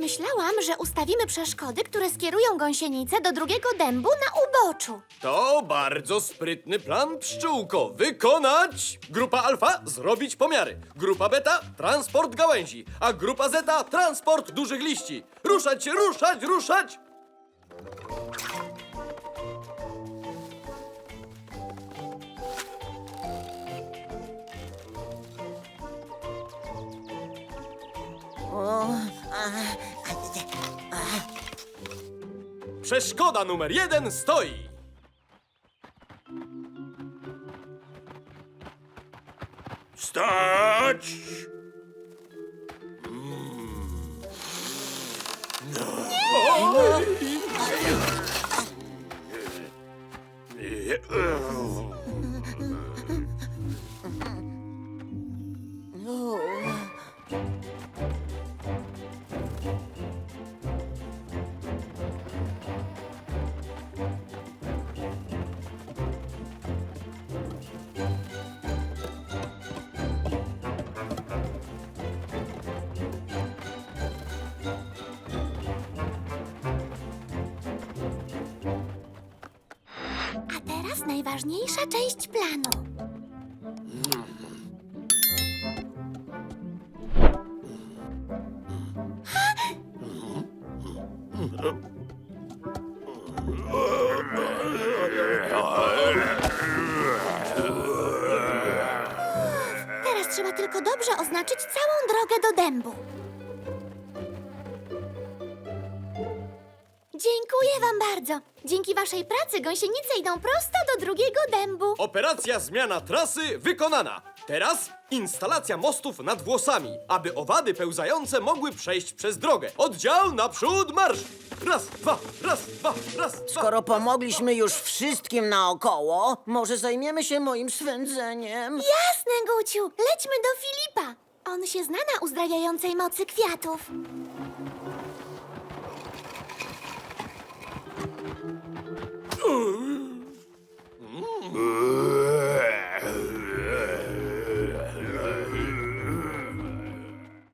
Pomyślałam, że ustawimy przeszkody, które skierują gąsienicę do drugiego dębu na uboczu. To bardzo sprytny plan, pszczółko. Wykonać! Grupa alfa zrobić pomiary. Grupa beta transport gałęzi, a grupa zeta transport dużych liści. Ruszać ruszać, ruszać! Przeszkoda numer jeden stoi. Stać! A najważniejsza część planu. Teraz trzeba tylko dobrze oznaczyć całą drogę do dębu. Dziękuję wam bardzo. Dzięki waszej pracy gąsienice idą prosto do drugiego dębu. Operacja zmiana trasy wykonana. Teraz instalacja mostów nad włosami, aby owady pełzające mogły przejść przez drogę. Oddział naprzód marsz! Raz, dwa, raz, dwa, raz, dwa. Skoro pomogliśmy już wszystkim naokoło, może zajmiemy się moim swędzeniem? Jasne, Guciu. Lećmy do Filipa. On się zna na uzdrawiającej mocy kwiatów. Thank you.